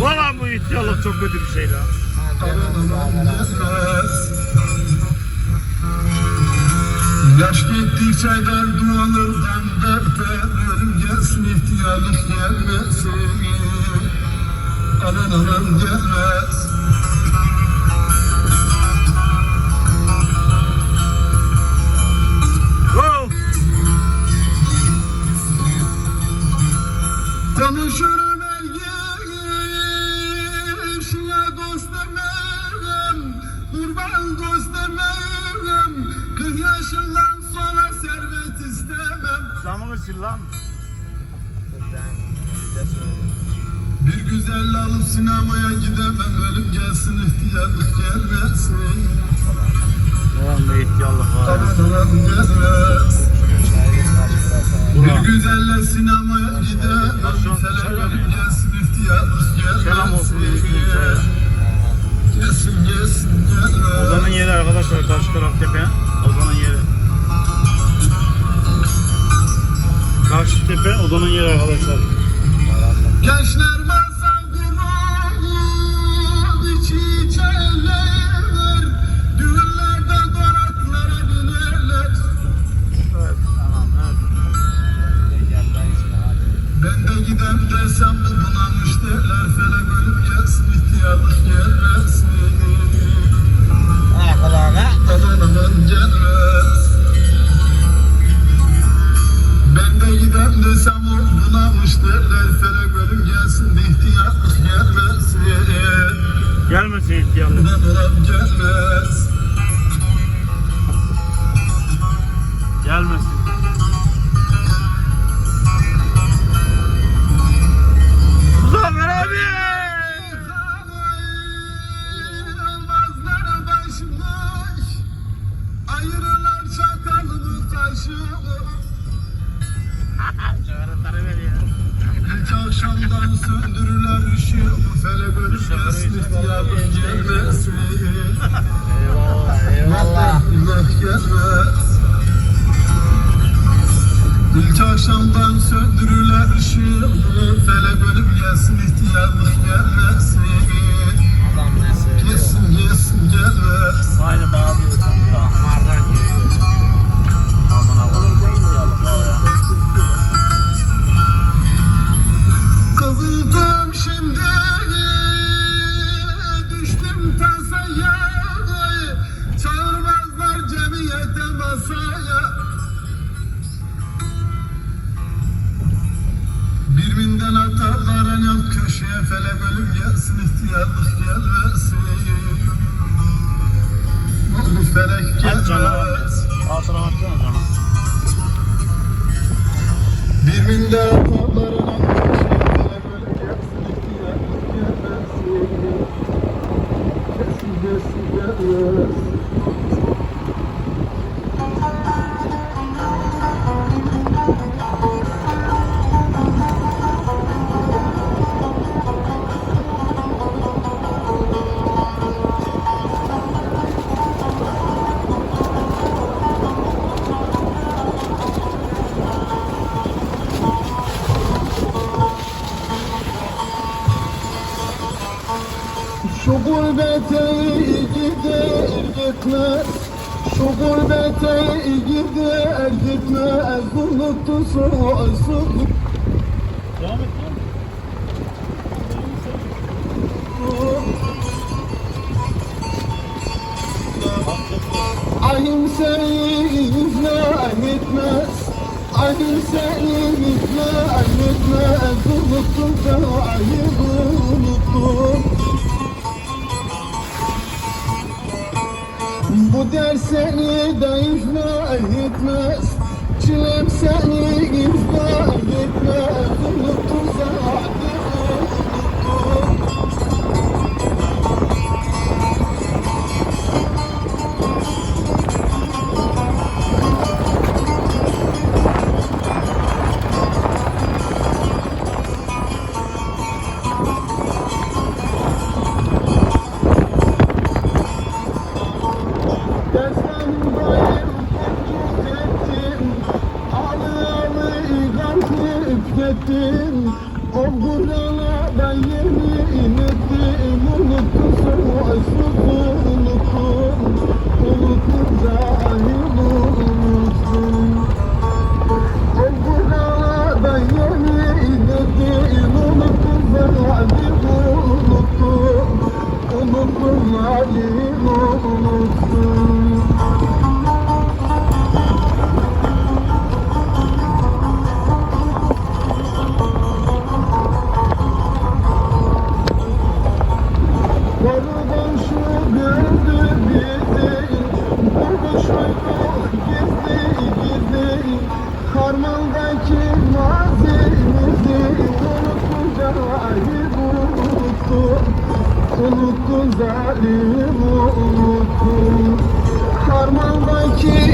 Valla bu ihtiyarlık çok kötü bir şey lan. Yaş gittikçe dert dualardan dertten ölüm gelsin ihtiyarlık gelmesin Aranılan gelmez sinemaya gidemem Ölüm gelsin ihtiyarlık gelmesin ne ihtiyarlık var. Aranılan gelmez Bir güzelle sinemaya gidemem ölüm gelsin ihtiyarlık gelmesin. Gelsin gelsin Ozan'ın gelmez yeri arkadaşlar karşı taraf tepe. Ozan'ın yeri. Karşı tepe Ozan'ın yeri arkadaşlar. Gençler gidem desem bu bunamış derler Felek ölüm gelsin ihtiyarlık gelmesin Adana'dan gelmez Ben de gidem desem o bunamış derler Felek ölüm gelsin ihtiyarlık gelmesin Gelmesin ihtiyarlık. Adana'dan gelmez Gelmesin. Akşamdan söndürürler ışığı Felek ölüm gelsin ihtiyarlık gelmesin Eyvallah. Allah gelmez İlk akşamdan söndürürler ışığı Felek ölüm gelsin ihtiyarlık gelmesin Adam ne söylüyor? Gelsin gelsin gelmez Aynı bağlıyor. Gelsin ihtiyarlık gurbete gider gitmez Şu gurbete gider gitmez Unuttu sonsuzluk Devam et lan. Ahim seni izler gitmez Ahim seni izler gitmez Unuttum seni unuttum Bu ders seni de iflah etmez Çilem seni iflah Ettim, o kurala ben Karmaldaki mazimizi Unuttu zalim unuttu. Unuttu zalim unuttu. Karmaldaki